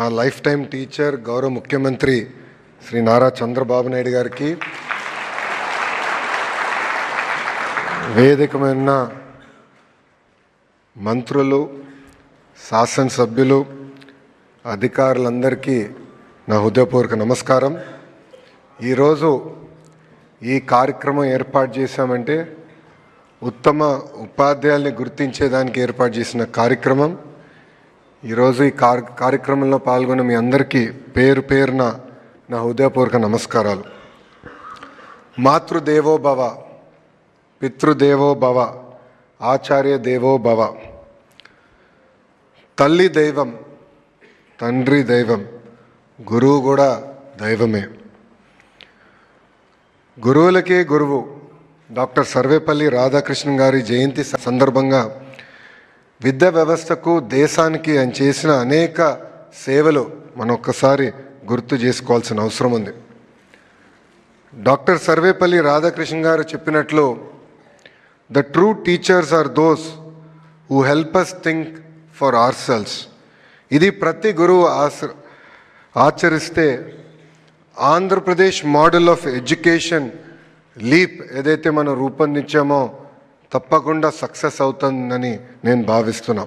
నా life time teacher గౌరవ ముఖ్యమంత్రి శ్రీ నారా చంద్రబాబు నాయుడు గారికి వేదికమైన మంత్రులు శాసనసభ్యులు అధికారులందరికీ నా హృదయపూర్వక నమస్కారం. ఈరోజు ఈ కార్యక్రమం ఏర్పాటు చేశామంటే ఉత్తమ ఉపాధ్యాయుల్ని గుర్తించేదానికి ఏర్పాటు చేసిన కార్యక్రమం. ఈరోజు ఈ కార్ కార్యక్రమంలో పాల్గొన్న మీ అందరికీ పేరు పేరున నా హృదయపూర్వక నమస్కారాలు. మాతృదేవో భవ పితృదేవో భవ ఆచార్య దేవో భవ తల్లి దైవం తండ్రి దైవం గురువు కూడా దైవమే. గురువులకే గురువు డాక్టర్ సర్వేపల్లి రాధాకృష్ణన్ గారి జయంతి సందర్భంగా విద్యా వ్యవస్థకు దేశానికి ఆయన చేసిన అనేక సేవలు మనం ఒక్కసారి గుర్తు చేసుకోవాల్సిన అవసరం ఉంది. డాక్టర్ సర్వేపల్లి రాధాకృష్ణ గారు చెప్పినట్లు the true teachers are those who help us think for ourselves ఇది ప్రతి గురువు ఆశ ఆచరిస్తే Andhra Pradesh model of education leap ఏదైతే మనం రూపొందించామో తప్పకుండా సక్సెస్ అవుతుందని నేను భావిస్తున్నా.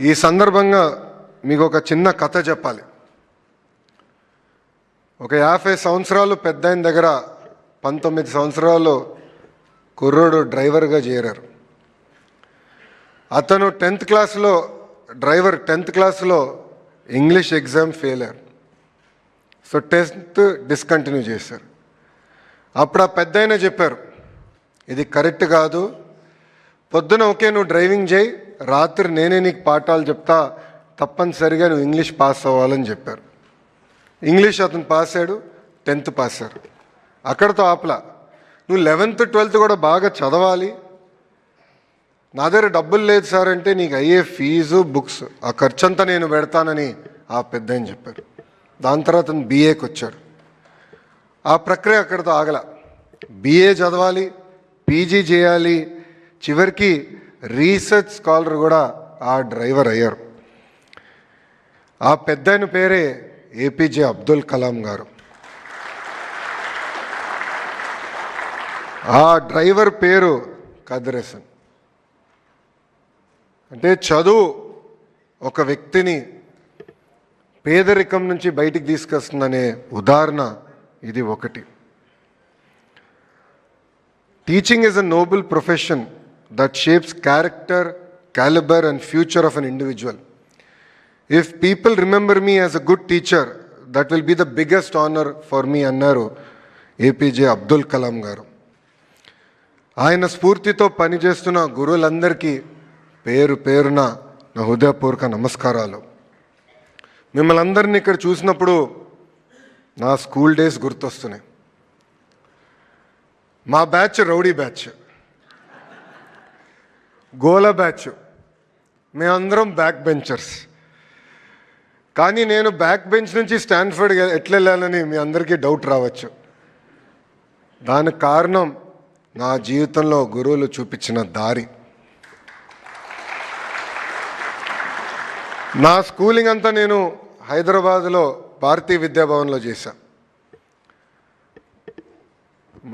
ఈ సందర్భంగా మీకు ఒక చిన్న కథ చెప్పాలి. ఒక యాభై సంవత్సరాలు పెద్ద దగ్గర పంతొమ్మిది సంవత్సరాలు కుర్రోడు డ్రైవర్గా చేరారు. అతను టెన్త్ క్లాస్లో డ్రైవర్ టెన్త్ క్లాస్లో ఇంగ్లీష్ ఎగ్జామ్ ఫెయిల్ అయ్యారు సో టెన్త్ డిస్కంటిన్యూ చేశారు. అప్పుడు ఆ పెద్ద చెప్పారు ఇది కరెక్ట్ కాదు. పొద్దున ఓకే నువ్వు డ్రైవింగ్ చేయి రాత్రి నేనే నీకు పాఠాలు చెప్తా తప్పనిసరిగా నువ్వు ఇంగ్లీష్ పాస్ అవ్వాలని చెప్పారు. ఇంగ్లీష్ అతను పాస్ అయ్యాడు టెన్త్ పాస్ అయ్యారు. అక్కడతో ఆపలా. నువ్వు లెవెన్త్ ట్వెల్త్ కూడా బాగా చదవాలి. నా దగ్గర డబ్బులు లేదు సార్ అంటే నీకు అయ్యే ఫీజు బుక్స్ ఆ ఖర్చంతా నేను పెడతానని ఆ పెద్ద అని చెప్పారు. దాని తర్వాత అతను బీఏకి వచ్చాడు. ఆ ప్రక్రియ అక్కడితో ఆగల. బీఏ చదవాలి పీజీ చేయాలి. చివరికి రీసెర్చ్ స్కాలర్ కూడా ఆ డ్రైవర్ అయ్యారు. ఆ పెద్దాయన పేరే ఏపీజే అబ్దుల్ కలాం గారు. ఆ డ్రైవర్ పేరు కదిరేసన్ అంటే చదువు ఒక వ్యక్తిని పేదరికం నుంచి బయటికి తీసుకొస్తుందనే ఉదాహరణ ఇది ఒకటి. Teaching is a noble profession that shapes character calibre and future of an individual if people remember me as a good teacher that will be the biggest honour for me అన్నారు ఏపీజే అబ్దుల్ కలాం గారు. ఆయన స్ఫూర్తితో పనిచేస్తున్న గురువులందరికీ పేరు పేరున నా హృదయపూర్వక నమస్కారాలు. మిమ్మల్ని అందరినీ ఇక్కడ చూసినప్పుడు నా స్కూల్ డేస్ గుర్తొస్తున్నాయి. మా బ్యాచ్ రౌడీ బ్యాచ్. గోల బ్యాచ్. మేమందరం బ్యాక్ బెంచర్స్. కానీ నేను బ్యాక్ బెంచ్ నుంచి స్టాన్ఫర్డ్ ఎట్లా వెళ్ళాలని మీ అందరికీ డౌట్ రావచ్చు. దానికి కారణం నా జీవితంలో గురువులు చూపించిన దారి. నా స్కూలింగ్ అంతా నేను హైదరాబాద్లో భారతీయ విద్యాభవన్లో చేశాను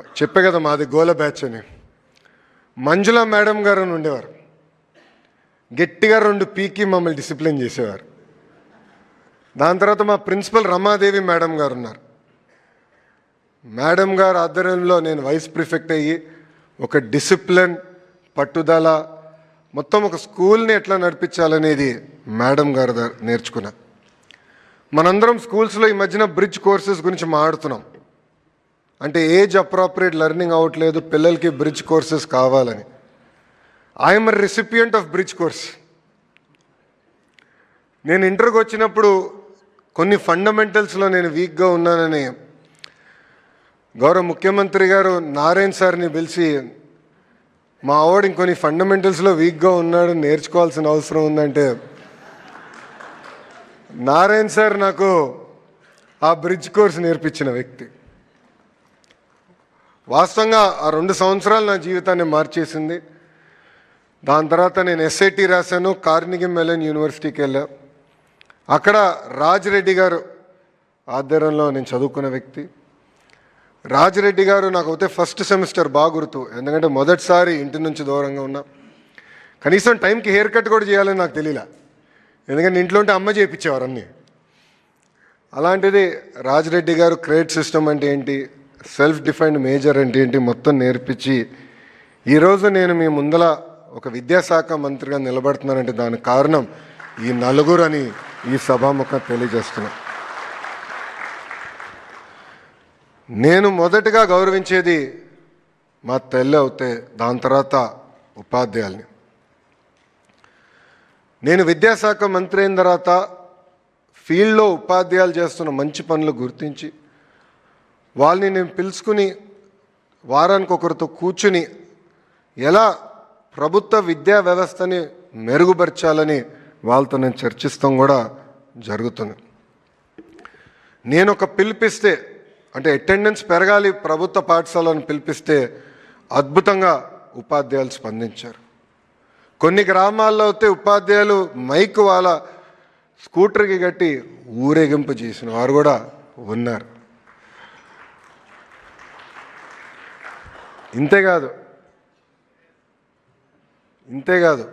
చెప్పే కదా మాది గోల బ్యాచ్ అని. మంజుల మేడం గారు అని ఉండేవారు. గట్టిగా రెండు పీకి మమ్మల్ని డిసిప్లిన్ చేసేవారు. దాని తర్వాత మా ప్రిన్సిపల్ రమాదేవి మేడం గారు ఉన్నారు. మేడం గారు ఆధ్వర్యంలో నేను వైస్ ప్రిఫెక్ట్ అయ్యి ఒక డిసిప్లిన్ పట్టుదల మొత్తం ఒక స్కూల్ని ఎట్లా నడిపించాలనేది మేడం గారు నేర్చుకున్నా. మనందరం స్కూల్స్లో ఈ మధ్యన బ్రిడ్జ్ కోర్సెస్ గురించి మాట్లాడుతున్నాం. అంటే ఏజ్ అప్రాప్రియేట్ లెర్నింగ్ అవ్వట్లేదు పిల్లలకి బ్రిడ్జ్ కోర్సెస్ కావాలని. I'm recipient of bridge course నేను ఇంటర్కి వచ్చినప్పుడు కొన్ని ఫండమెంటల్స్లో నేను వీక్గా ఉన్నానని గౌరవ ముఖ్యమంత్రి గారు నారాయణ్ సార్ని పిలిచి మా ఆవిడ ఇంకొన్ని ఫండమెంటల్స్లో వీక్గా ఉన్నాడు నేర్చుకోవాల్సిన అవసరం ఉందంటే. నారాయణ్ సార్ నాకు ఆ బ్రిడ్జ్ కోర్స్ నేర్పించిన వ్యక్తి. వాస్తవంగా ఆ రెండు సంవత్సరాలు నా జీవితాన్ని మార్చేసింది. దాని తర్వాత నేను ఎస్ఐటి రాశాను కార్నిగి మెలన్ యూనివర్సిటీకి వెళ్ళా. అక్కడ రాజ్ రెడ్డి గారు ఆధ్వర్యంలో నేను చదువుకున్న వ్యక్తి. రాజిరెడ్డి గారు నాకు అయితే ఫస్ట్ సెమిస్టర్ బాగా గుర్తు ఎందుకంటే మొదటిసారి ఇంటి నుంచి దూరంగా ఉన్నా. కనీసం టైంకి హెయిర్ కట్ కూడా చేయాలని నాకు తెలియలే ఎందుకంటే ఇంట్లో ఉంటే అమ్మ చేయించేవారు అన్నీ. అలాంటిది రాజిరెడ్డి గారు క్రెడిట్ సిస్టమ్ అంటే ఏంటి సెల్ఫ్ డిఫైన్డ్ మేజర్ అంటే ఏంటి మొత్తం నేర్పించి ఈరోజు నేను మీ ముందల ఒక విద్యాశాఖ మంత్రిగా నిలబడుతున్నానంటే దానికి కారణం ఈ నలుగురు అని ఈ సభాముఖం తెలియజేస్తున్నా. నేను మొదటగా గౌరవించేది మా తల్లి అవుతే దాని తర్వాత ఉపాధ్యాయుల్ని. నేను విద్యాశాఖ మంత్రి అయిన తర్వాత ఫీల్డ్లో ఉపాధ్యాయులు చేస్తున్న మంచి పనులు గుర్తించి వాళ్ళని నేను పిలుచుకుని వారానికి ఒకరితో కూర్చుని ఎలా ప్రభుత్వ విద్యా వ్యవస్థని మెరుగుపరచాలని వాళ్ళతో నేను చర్చిస్తాం కూడా జరుగుతుంది. నేను ఒక పిలిపిస్తే అంటే అటెండెన్స్ పెరగాలి ప్రభుత్వ పాఠశాలను పిలిపిస్తే అద్భుతంగా ఉపాధ్యాయులు స్పందించారు. కొన్ని గ్రామాల్లో అయితే ఉపాధ్యాయులు మైక్ వాళ్ళ స్కూటర్కి కట్టి ఊరేగింపు చేసిన వారు కూడా ఉన్నారు. ఇంతేకాదు ఇంతేకాదు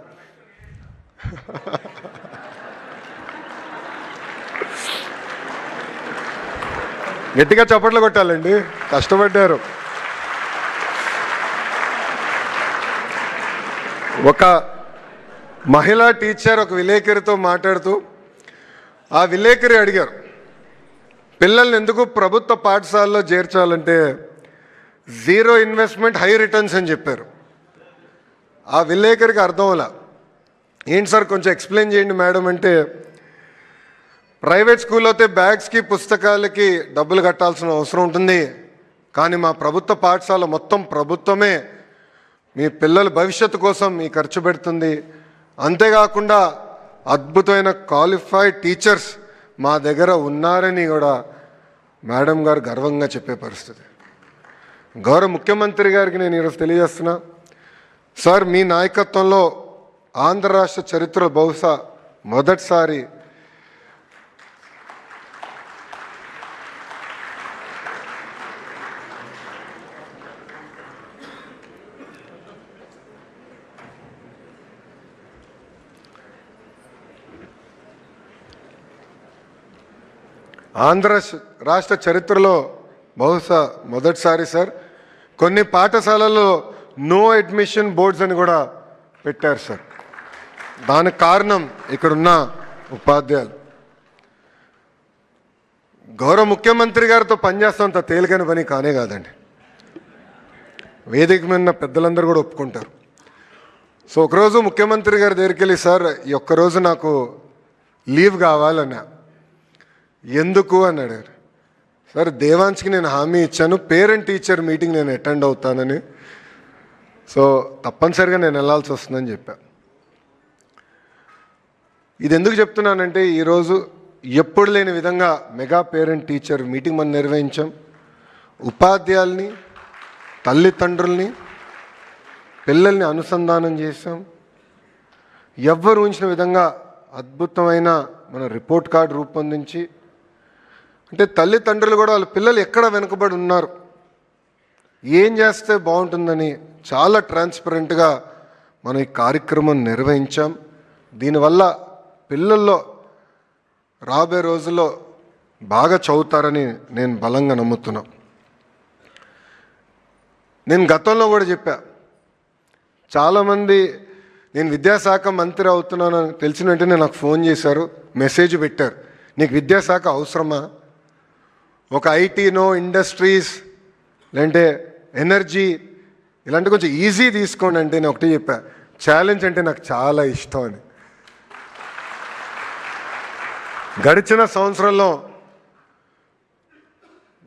గట్టిగా చప్పట్లు కొట్టాలండి. కష్టపడ్డారు. ఒక మహిళా టీచర్ ఒక విలేకరితో మాట్లాడుతూ ఆ విలేకరి అడిగారు పిల్లల్ని ఎందుకు ప్రభుత్వ పాఠశాలలో చేర్చాలంటే జీరో ఇన్వెస్ట్మెంట్ హై రిటర్న్స్ అని చెప్పారు. ఆ విలేకరికి అర్థంలా ఏంటి సార్ కొంచెం ఎక్స్ప్లెయిన్ చేయండి మేడం అంటే ప్రైవేట్ స్కూల్లో అయితే బ్యాగ్స్కి పుస్తకాలకి డబ్బులు కట్టాల్సిన అవసరం ఉంటుంది. కానీ మా ప్రభుత్వ పాఠశాల మొత్తం ప్రభుత్వమే మీ పిల్లల భవిష్యత్తు కోసం మీ ఖర్చు పెడుతుంది. అంతేకాకుండా అద్భుతమైన క్వాలిఫైడ్ టీచర్స్ మా దగ్గర ఉన్నారని కూడా మేడం గారు గర్వంగా చెప్పే పరిస్థితి. గౌరవ ముఖ్యమంత్రి గారికి నేను ఈరోజు తెలియజేస్తున్నా. సార్ మీ నాయకత్వంలో ఆంధ్ర రాష్ట్ర చరిత్ర బహుశా మొదటిసారి ఆంధ్ర రాష్ట్ర చరిత్రలో బహుశా మొదటిసారి సార్. కొన్ని పాఠశాలల్లో నో అడ్మిషన్ బోర్డ్స్ అని కూడా పెట్టారు సార్. దానికి కారణం ఇక్కడున్న ఉపాధ్యాయులు. గౌరవ ముఖ్యమంత్రి గారితో పనిచేస్తాంత తేలికైన పని కానే కాదండి. వేదిక మీద పెద్దలందరూ కూడా ఒప్పుకుంటారు. సో ఒకరోజు ముఖ్యమంత్రి గారి దగ్గరికి వెళ్ళి సార్ ఈ ఒక్కరోజు నాకు లీవ్ కావాలన్నా. ఎందుకు? అని అడిగారు. సార్ దేవాన్స్కి నేను హామీ ఇచ్చాను. పేరెంట్ టీచర్ మీటింగ్ నేను అటెండ్ అవుతానని. సో తప్పనిసరిగా నేను వెళ్ళాల్సి వస్తుందని చెప్పా. ఇది ఎందుకు చెప్తున్నానంటే ఈరోజు ఎప్పుడు లేని విధంగా మెగా పేరెంట్ టీచర్ మీటింగ్ మనం నిర్వహించాం. ఉపాధ్యాయుల్ని తల్లిదండ్రుల్ని పిల్లల్ని అనుసంధానం చేసాం ఎవ్వరు ఉంచిన విధంగా అద్భుతమైన మన రిపోర్ట్ కార్డు రూపొందించి అంటే తల్లిదండ్రులు కూడా వాళ్ళ పిల్లలు ఎక్కడ వెనుకబడి ఉన్నారు? ఏం చేస్తే బాగుంటుందని చాలా ట్రాన్స్పరెంట్గా మనం ఈ కార్యక్రమం నిర్వహించాం. దీనివల్ల పిల్లల్లో రాబోయే రోజుల్లో బాగా చదువుతారని నేను బలంగా నమ్ముతున్నా. నేను గతంలో కూడా చెప్పా. చాలామంది నేను విద్యాశాఖ మంత్రి అవుతున్నానని తెలిసిన వెంటనే నాకు ఫోన్ చేశారు మెసేజ్ పెట్టారు. నీకు విద్యాశాఖ అవసరమా? ఒక ఐటీనో ఇండస్ట్రీస్ లేదంటే ఎనర్జీ ఇలాంటి కొంచెం ఈజీ తీసుకోండి అంటే నేను ఒకటి చెప్పా. ఛాలెంజ్ అంటే నాకు చాలా ఇష్టం అని గడిచిన సంవత్సరంలో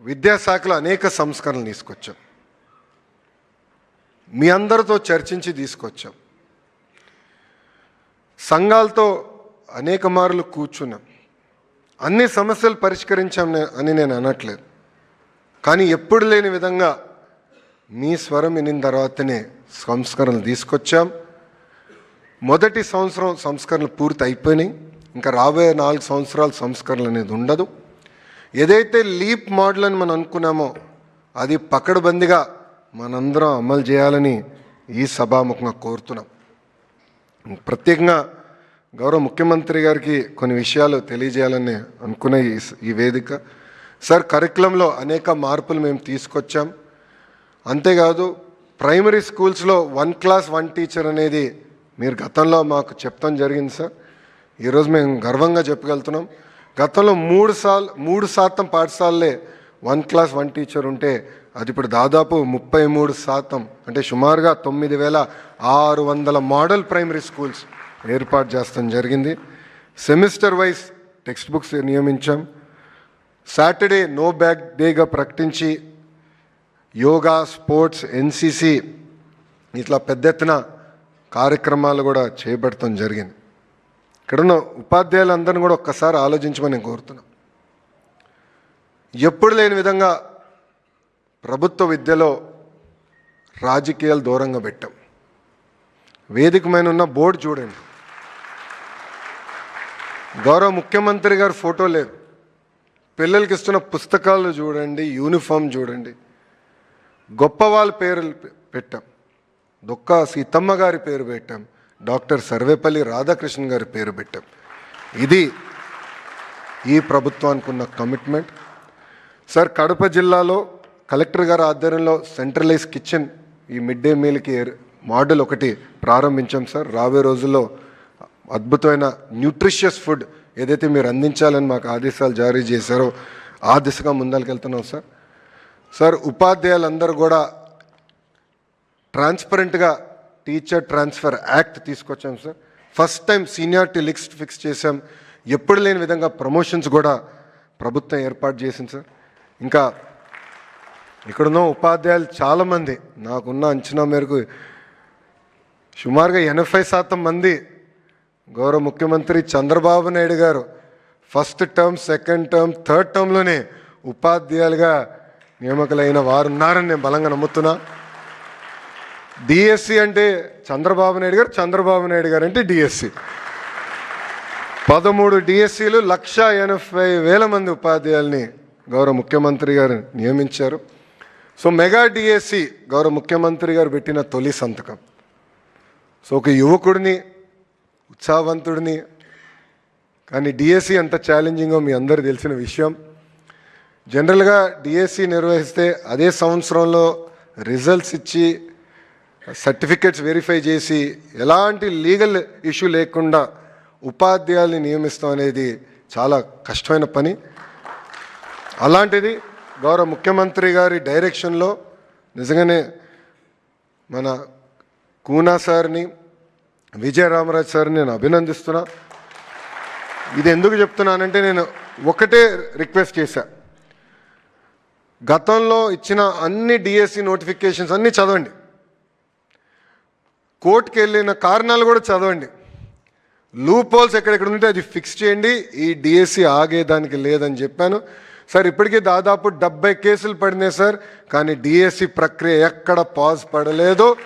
విద్యాశాఖలో అనేక సంస్కరణలు తీసుకొచ్చాం. మీ అందరితో చర్చించి తీసుకొచ్చాం. సంఘాలతో అనేక మార్లు కూర్చున్నాం. అన్ని సమస్యలు పరిష్కరించాం అని నేను అనట్లేదు. కానీ ఎప్పుడు లేని విధంగా మీ స్వరం వినిన తర్వాతనే సంస్కరణలు తీసుకొచ్చాం. మొదటి సంవత్సరం సంస్కరణలు పూర్తి అయిపోయినాయి ఇంకా రాబోయే నాలుగు సంవత్సరాల సంస్కరణలు అనేది ఉండదు. ఏదైతే లీప్ మోడల్ అని మనం అనుకున్నామో అది పకడ్బందీగా మనందరం అమలు చేయాలని ఈ సభాముఖంగా కోరుతున్నాం. ప్రత్యేకంగా గౌరవ ముఖ్యమంత్రి గారికి కొన్ని విషయాలు తెలియజేయాలని అనుకునే ఈ వేదిక. సార్ కరికులంలో అనేక మార్పులు మేము తీసుకొచ్చాం. అంతేకాదు ప్రైమరీ స్కూల్స్లో వన్ క్లాస్ వన్ టీచర్ అనేది మీరు గతంలో మాకు చెప్తాం జరిగింది సార్. ఈరోజు మేము గర్వంగా చెప్పగలుగుతున్నాం. గతంలో మూడు సార్లు మూడు శాతం పాఠశాలలే వన్ క్లాస్ వన్ టీచర్ ఉంటే అది ఇప్పుడు దాదాపు ముప్పై మూడు శాతం. అంటే సుమారుగా తొమ్మిది వేల ఆరు వందల మోడల్ ప్రైమరీ స్కూల్స్. ఏర్పాటు చేస్తాం జరిగింది. సెమిస్టర్ వైజ్ టెక్స్ట్ బుక్స్ నియమించాం. సాటర్డే నో బ్యాగ్ డేగా ప్రకటించి యోగా స్పోర్ట్స్ ఎన్సిసి ఇట్లా పెద్ద ఎత్తున కార్యక్రమాలు కూడా చేపడటం జరిగింది. ఇక్కడున్న ఉపాధ్యాయులందరినీ కూడా ఒక్కసారి ఆలోచించమని నేను కోరుతున్నాను. ఎప్పుడు లేని విధంగా ప్రభుత్వ విద్యలో రాజకీయాలు దూరంగా పెట్టాం. వేదిక మీద ఉన్న బోర్డు చూడండి. గౌరవ ముఖ్యమంత్రి గారి ఫోటో లేదు. పిల్లలకి ఇస్తున్న పుస్తకాలు చూడండి యూనిఫామ్ చూడండి. గొప్ప వాళ్ళ పేర్లు పెట్టాం. దొక్క సీతమ్మ గారి పేరు పెట్టాం. డాక్టర్ సర్వేపల్లి రాధాకృష్ణ గారి పేరు పెట్టాం. ఇది ఈ ప్రభుత్వానికి ఉన్న కమిట్మెంట్. సార్ కడప జిల్లాలో కలెక్టర్ గారి ఆధ్వర్యంలో సెంట్రలైజ్ కిచెన్ ఈ మిడ్ డే మీల్కి మోడల్ ఒకటి ప్రారంభించాం సార్. రాబోయే రోజుల్లో అద్భుతమైన న్యూట్రిషియస్ ఫుడ్ ఏదైతే మీరు అందించాలని మాకు ఆదేశాలు జారీ చేశారో ఆ దిశగా ముందరికెళ్తున్నాం సార్. సార్ ఉపాధ్యాయులందరూ కూడా ట్రాన్స్పరెంట్గా టీచర్ ట్రాన్స్ఫర్ యాక్ట్ తీసుకొచ్చాం sir. First time seniority list fix చేశాం. ఎప్పుడు లేని విధంగా ప్రమోషన్స్ కూడా ప్రభుత్వం ఏర్పాటు చేసింది సార్. ఇంకా ఇక్కడున్న ఉపాధ్యాయులు చాలామంది నాకున్న అంచనా మేరకు సుమారుగా ఎనభై శాతం మంది గౌరవ ముఖ్యమంత్రి Chandrababu Naidu garu first term second term third టర్మ్లోనే ఉపాధ్యాయులుగా నియామకులైన వారు ఉన్నారని నేను బలంగా నమ్ముతున్నా. డిఎస్సి అంటే చంద్రబాబు నాయుడు గారు చంద్రబాబు నాయుడు గారు అంటే డిఎస్సి. పదమూడు డిఎస్సీలు లక్ష ఎనభై వేల మంది ఉపాధ్యాయుల్ని గౌరవ ముఖ్యమంత్రి గారు నియమించారు. సో మెగా డిఎస్సి గౌరవ ముఖ్యమంత్రి గారు పెట్టిన తొలి సంతకం. సో ఒక యువకుడిని ఉత్సాహవంతుడిని. కానీ డిఎస్సి ఎంత ఛాలెంజింగో మీ అందరు తెలిసిన విషయం. జనరల్గా డిఎస్సి నిర్వహిస్తే అదే సంవత్సరంలో రిజల్ట్స్ ఇచ్చి సర్టిఫికెట్స్ వెరిఫై చేసి ఎలాంటి లీగల్ ఇష్యూ లేకుండా ఉపాధ్యాయుల్ని నియమిస్తాం అనేది చాలా కష్టమైన పని. అలాంటిది గౌరవ ముఖ్యమంత్రి గారి డైరెక్షన్లో నిజంగానే మన కూనా సార్ని విజయ రామరాజ్ సార్ని నేను అభినందిస్తున్నా. ఇది ఎందుకు చెప్తున్నానంటే నేను ఒకటే రిక్వెస్ట్ చేశా. గతంలో ఇచ్చిన అన్ని డిఎస్సి నోటిఫికేషన్స్ అన్నీ చదవండి. కోర్టుకి వెళ్ళిన కారణాలు కూడా చదవండి. లూప్ హోల్స్ ఎక్కడెక్కడ ఉంటే అది ఫిక్స్ చేయండి. ఈ డిఎస్సి ఆగేదానికి లేదని చెప్పాను. సార్ ఇప్పటికీ దాదాపు డెబ్బై కేసులు పడినాయి సార్. కానీ డిఎస్సి ప్రక్రియ ఎక్కడ పాజ్ పడలేదు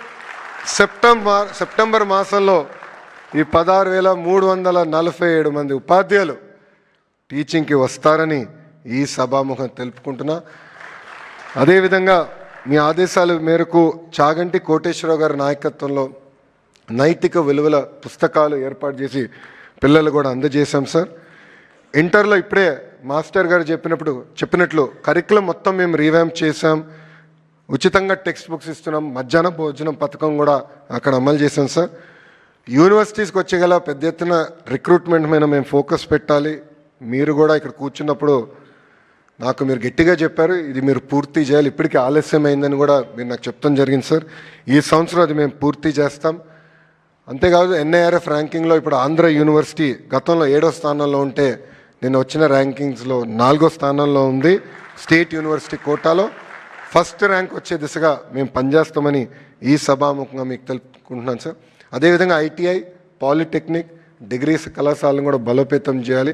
సెప్టెంబర్ సెప్టెంబర్ మాసంలో ఈ పదహారు వేల మూడు వందల నలభై ఏడు మంది ఉపాధ్యాయులు టీచింగ్కి వస్తారని ఈ సభాముఖం తెలుపుకుంటున్నా. అదేవిధంగా మీ ఆదేశాల మేరకు చాగంటి కోటేశ్వరరావు గారి నాయకత్వంలో నైతిక విలువల పుస్తకాలు ఏర్పాటు చేసి పిల్లలు కూడా అందజేశాం సార్. ఇంటర్లో ఇప్పుడే మాస్టర్ గారు చెప్పినప్పుడు చెప్పినట్లు కరికులం మొత్తం మేము రీవ్యాంప్ చేశాం. ఉచితంగా టెక్స్ట్ బుక్స్ ఇస్తున్నాం. మధ్యాహ్న భోజనం పథకం కూడా అక్కడ అమలు చేసాం సార్. యూనివర్సిటీస్కి వచ్చేగల పెద్ద ఎత్తున రిక్రూట్మెంట్ మీద మేము ఫోకస్ పెట్టాలి. మీరు కూడా ఇక్కడ కూర్చున్నప్పుడు నాకు మీరు గట్టిగా చెప్పారు. ఇది మీరు పూర్తి చేయాలి. ఇప్పటికీ ఆలస్యం అయిందని కూడా మీరు నాకు చెప్తాం జరిగింది సార్. ఈ సంవత్సరం అది మేము పూర్తి చేస్తాం. అంతేకాదు ఎన్ఐఆర్ఎఫ్ ర్యాంకింగ్లో ఇప్పుడు ఆంధ్ర యూనివర్సిటీ గతంలో ఏడో స్థానంలో ఉంటే నేను వచ్చిన ర్యాంకింగ్స్లో నాలుగో స్థానంలో ఉంది. స్టేట్ యూనివర్సిటీ కోటాలో ఫస్ట్ ర్యాంక్ వచ్చే దిశగా మేము పనిచేస్తామని ఈ సభాముఖంగా మీకు తెలుపుకుంటున్నాను సార్. అదేవిధంగా ఐటీఐ పాలిటెక్నిక్ డిగ్రీస్ కళాశాలను కూడా బలోపేతం చేయాలి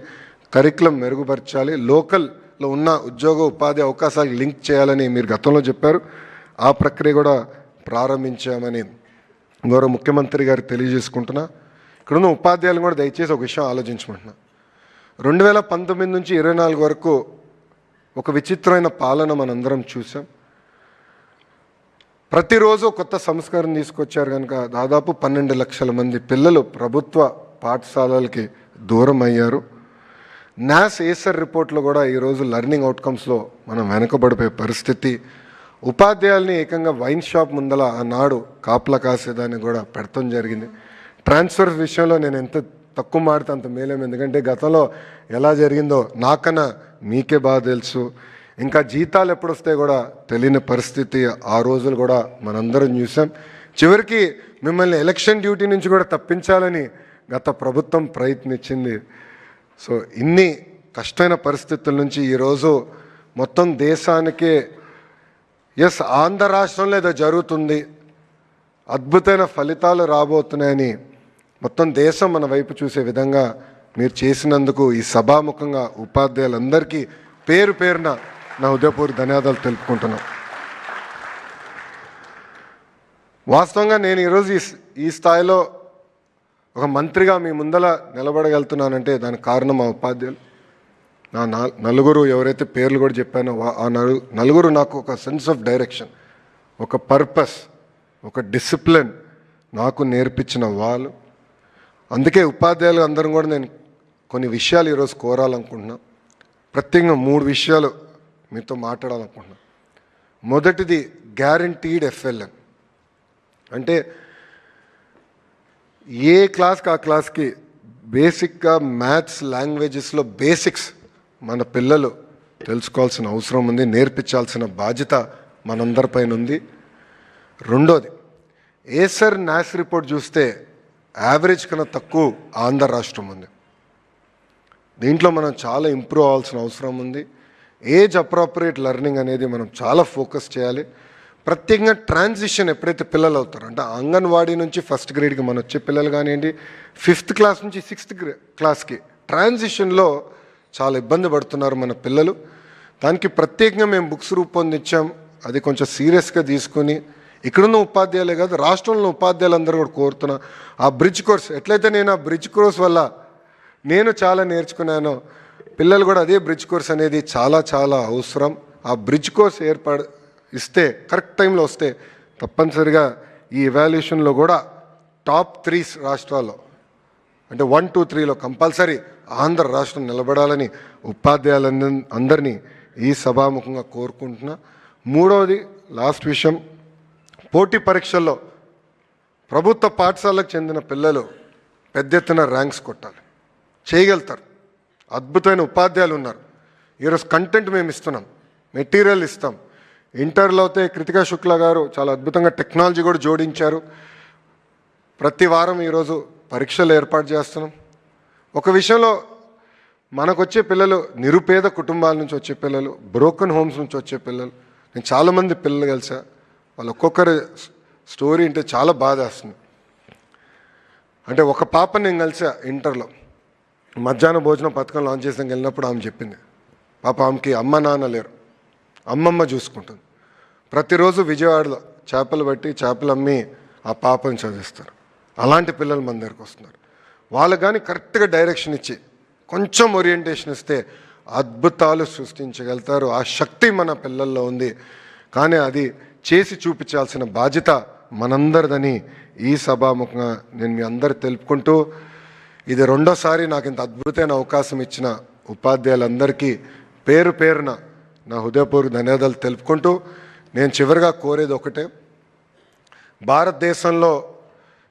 కరికులం మెరుగుపరచాలి లోకల్లో ఉన్న ఉద్యోగ ఉపాధి అవకాశాలు లింక్ చేయాలని మీరు గతంలో చెప్పారు. ఆ ప్రక్రియ కూడా ప్రారంభించామని గౌరవ ముఖ్యమంత్రి గారు తెలియజేసుకుంటున్నా. ఇక్కడున్న ఉపాధ్యాయులు కూడా దయచేసి ఒక విషయం ఆలోచించమంటున్నా. రెండు వేల పంతొమ్మిది నుంచి ఇరవై నాలుగు వరకు ఒక విచిత్రమైన పాలన మనందరం చూసాం. ప్రతిరోజు కొత్త సంస్కారం తీసుకొచ్చారు కనుక దాదాపు పన్నెండు లక్షల మంది పిల్లలు ప్రభుత్వ పాఠశాలలకి దూరం అయ్యారు. నాస్ ఏసర్ రిపోర్ట్లో కూడా ఈరోజు లెర్నింగ్ అవుట్కమ్స్లో మనం వెనకబడిపోయే పరిస్థితి. ఉపాధ్యాయుల్ని ఏకంగా వైన్ షాప్ ముందల ఆనాడు కాపలా కాసేదాన్ని కూడా పెడతాం జరిగింది. ట్రాన్స్ఫర్ విషయంలో నేను ఎంత తక్కువ మాడితే అంత మేలేం ఎందుకంటే గతంలో ఎలా జరిగిందో నాకన్నా మీకే బాగా తెలుసు. ఇంకా జీతాలు ఎప్పుడు వస్తాయి కూడా తెలియని పరిస్థితి ఆ రోజులు కూడా మనందరం చూసాం. చివరికి మిమ్మల్ని ఎలక్షన్ డ్యూటీ నుంచి కూడా తప్పించాలని గత ప్రభుత్వం ప్రయత్నించింది. సో ఇన్ని కష్టమైన పరిస్థితుల నుంచి ఈరోజు మొత్తం దేశానికే ఎస్ ఆంధ్ర రాష్ట్రంలో ఏదో జరుగుతుంది అద్భుతమైన ఫలితాలు రాబోతున్నాయని మొత్తం దేశం మన వైపు చూసే విధంగా మీరు చేసినందుకు ఈ సభాముఖంగా ఉపాధ్యాయులందరికీ పేరు పేరున నా ఉదయపూర్ ధన్యవాదాలు తెలుపుకుంటున్నాను వాస్తవంగా నేను ఈరోజు ఈ ఈ స్థాయిలో ఒక మంత్రిగా మీ ముందల నిలబడగలుగుతున్నానంటే దానికి కారణం మా ఉపాధ్యాయులు. నా నలుగురు ఎవరైతే పేర్లు కూడా చెప్పానో వా- ఆ నలు నలుగురు నాకు ఒక సెన్స్ ఆఫ్ డైరెక్షన్ ఒక పర్పస్ ఒక డిసిప్లిన్ నాకు నేర్పించిన వాళ్ళు. అందుకే ఉపాధ్యాయులు అందరం కూడా నేను కొన్ని విషయాలు ఈరోజు కోరాలనుకుంటున్నా. ప్రత్యేకంగా మూడు విషయాలు మీతో మాట్లాడాలనుకుంటున్నా. మొదటిది గ్యారంటీడ్ ఎఫ్ఎల్ఎన్ అంటే ఏ క్లాస్కి ఆ క్లాస్కి బేసిక్గా మ్యాథ్స్ లాంగ్వేజెస్లో బేసిక్స్ మన పిల్లలు తెలుసుకోవాల్సిన అవసరం ఉంది నేర్పించాల్సిన బాధ్యత మనందరిపైన ఉంది. రెండోది ఏసర్ నాస్ రిపోర్ట్ చూస్తే యావరేజ్ కన్నా తక్కువ ఆంధ్ర రాష్ట్రం ఉంది. దీంట్లో మనం చాలా ఇంప్రూవ్ అవ్వాల్సిన అవసరం ఉంది. ఏజ్ అప్రాపరియేట్ లెర్నింగ్ అనేది మనం చాలా ఫోకస్ చేయాలి. ప్రత్యేకంగా ట్రాన్సిషన్ ఎప్పుడైతే పిల్లలు అవుతారో అంటే అంగన్వాడీ నుంచి ఫస్ట్ గ్రేడ్కి మనం వచ్చే పిల్లలు కానివ్వండి ఫిఫ్త్ క్లాస్ నుంచి సిక్స్త్ క్లాస్కి ట్రాన్సిషన్లో చాలా ఇబ్బంది పడుతున్నారు మన పిల్లలు. దానికి ప్రత్యేకంగా మేము బుక్స్ రూపొందించాం. అది కొంచెం సీరియస్గా తీసుకుని ఇక్కడున్న ఉపాధ్యాయులే కాదు రాష్ట్రంలో ఉపాధ్యాయులు అందరూ కూడా కోరుతున్నా ఆ బ్రిడ్జ్ కోర్స్ ఎట్లయితే నేను ఆ బ్రిడ్జ్ కోర్స్ వల్ల నేను చాలా నేర్చుకున్నాను పిల్లలు కూడా అదే బ్రిడ్జ్ కోర్స్ అనేది చాలా చాలా అవసరం. ఆ బ్రిడ్జ్ కోర్స్ ఏర్పాటు ఇస్తే కరెక్ట్ టైంలో వస్తే తప్పనిసరిగా ఈ ఎవాల్యుయేషన్లో కూడా టాప్ త్రీ రాష్ట్రాల్లో అంటే వన్ టూ త్రీలో కంపల్సరీ ఆంధ్ర రాష్ట్రం నిలబడాలని ఉపాధ్యాయులంద అందరినీ ఈ సభాముఖంగా కోరుకుంటున్నా. మూడవది లాస్ట్ విషయం పోటీ పరీక్షల్లో ప్రభుత్వ పాఠశాలకు చెందిన పిల్లలు పెద్ద ఎత్తున ర్యాంక్స్ కొట్టాలి. చేయగలుగుతారు. అద్భుతమైన ఉపాధ్యాయులు ఉన్నారు ఈరోజు కంటెంట్ మేము ఇస్తున్నాం. మెటీరియల్ ఇస్తాం. ఇంటర్లో అయితే కృతికా శుక్ల గారు చాలా అద్భుతంగా టెక్నాలజీ కూడా జోడించారు. ప్రతి వారం ఈరోజు పరీక్షలు ఏర్పాటు చేస్తున్నాం. ఒక విషయంలో మనకు వచ్చే పిల్లలు నిరుపేద కుటుంబాల నుంచి వచ్చే పిల్లలు బ్రోకన్ హోమ్స్ నుంచి వచ్చే పిల్లలు నేను చాలామంది పిల్లలు కలిసా వాళ్ళు ఒక్కొక్కరి స్టోరీ అంటే చాలా బాధ వేస్తుంది అంటే ఒక పాప నేను కలిసా ఇంటర్లో మధ్యాహ్న భోజనం పథకం లాంచ్ చేసాక వెళ్ళినప్పుడు ఆమె చెప్పింది పాప ఆమెకి అమ్మ నాన్న లేరు. అమ్మమ్మ చూసుకుంటుంది. ప్రతిరోజు విజయవాడలో చేపలు పట్టి చేపలు అమ్మి ఆ పాపను చదివిస్తారు. అలాంటి పిల్లలు మన దగ్గరకు వస్తున్నారు. వాళ్ళు కానీ కరెక్ట్గా డైరెక్షన్ ఇచ్చి కొంచెం ఓరియంటేషన్ ఇస్తే అద్భుతాలు సృష్టించగలుగుతారు. ఆ శక్తి మన పిల్లల్లో ఉంది. కానీ అది చేసి చూపించాల్సిన బాధ్యత మనందరిదని ఈ సభాముఖంగా నేను మీ అందరు తెలుపుకుంటూ ఇది రెండోసారి నాకు ఇంత అద్భుతమైన అవకాశం ఇచ్చిన ఉపాధ్యాయులందరికీ పేరు పేరున నా హృదయపూర్వక ధన్యవాదాలు తెలుపుకుంటూ నేను చివరిగా కోరేది ఒకటే. భారతదేశంలో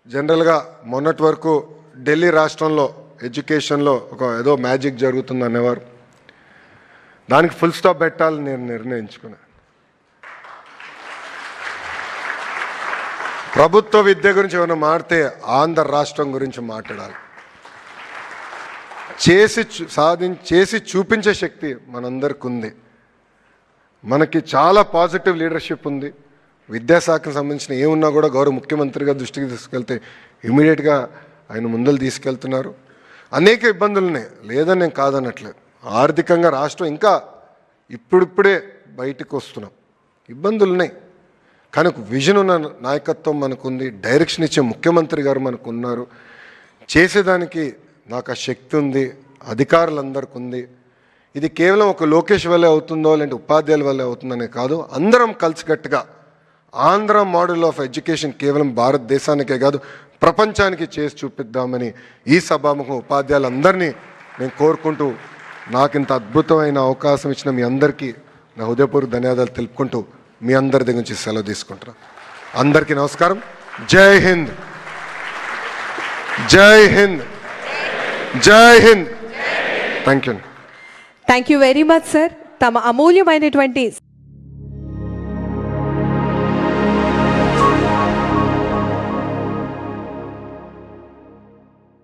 జనరల్గా మొన్నటి వరకు ఢిల్లీ రాష్ట్రంలో ఎడ్యుకేషన్లో ఒక ఏదో మ్యాజిక్ జరుగుతుంది అనేవారు. దానికి ఫుల్ స్టాప్ పెట్టాలని నేను నిర్ణయించుకున్నాను ప్రభుత్వ విద్య గురించి ఏమైనా మాడితే ఆంధ్ర రాష్ట్రం గురించి మాట్లాడాలి. చేసి చూ- సాధించి చేసి చూపించే శక్తి మనందరికి ఉంది మనకి చాలా పాజిటివ్ లీడర్షిప్ ఉంది. విద్యాశాఖకు సంబంధించిన ఏమున్నా కూడా గౌరవ ముఖ్యమంత్రిగా దృష్టికి తీసుకెళ్తే ఇమీడియట్గా ఆయన ముందలు తీసుకెళ్తున్నారు. అనేక ఇబ్బందులు ఉన్నాయి లేదని నేను కాదనట్లేదు. ఆర్థికంగా రాష్ట్రం ఇంకా ఇప్పుడిప్పుడే బయటకు వస్తున్నాం ఇబ్బందులు ఉన్నాయి కానీ ఒక విజన్ ఉన్న నాయకత్వం మనకుంది. డైరెక్షన్ ఇచ్చే ముఖ్యమంత్రి గారు మనకు ఉన్నారు చేసేదానికి నాకు ఆ శక్తి ఉంది అధికారులందరికీ ఉంది ఇది కేవలం ఒక లోకేష్ వల్లే అవుతుందో లేదంటే ఉపాధ్యాయుల వల్లే అవుతుందనే కాదు. అందరం కలిసికట్టుగా ఆంధ్ర మోడల్ ఆఫ్ ఎడ్యుకేషన్ కేవలం భారతదేశానికే కాదు ప్రపంచానికి చేసి చూపిద్దామని ఈ సభాముఖం ఉపాధ్యాయులందరినీ నేను కోరుకుంటూ నాకు ఇంత అద్భుతమైన అవకాశం ఇచ్చిన మీ అందరికీ నా హృదయపూర్వక ధన్యవాదాలు తెలుపుకుంటూ మీ అందరి దగ్గర నుంచి సెలవు తీసుకుంటున్నాను అందరికీ నమస్కారం. జై హింద్. జై హింద్. జై Hind thank you thank you very much sir తమ అమూల్యమైనటువంటి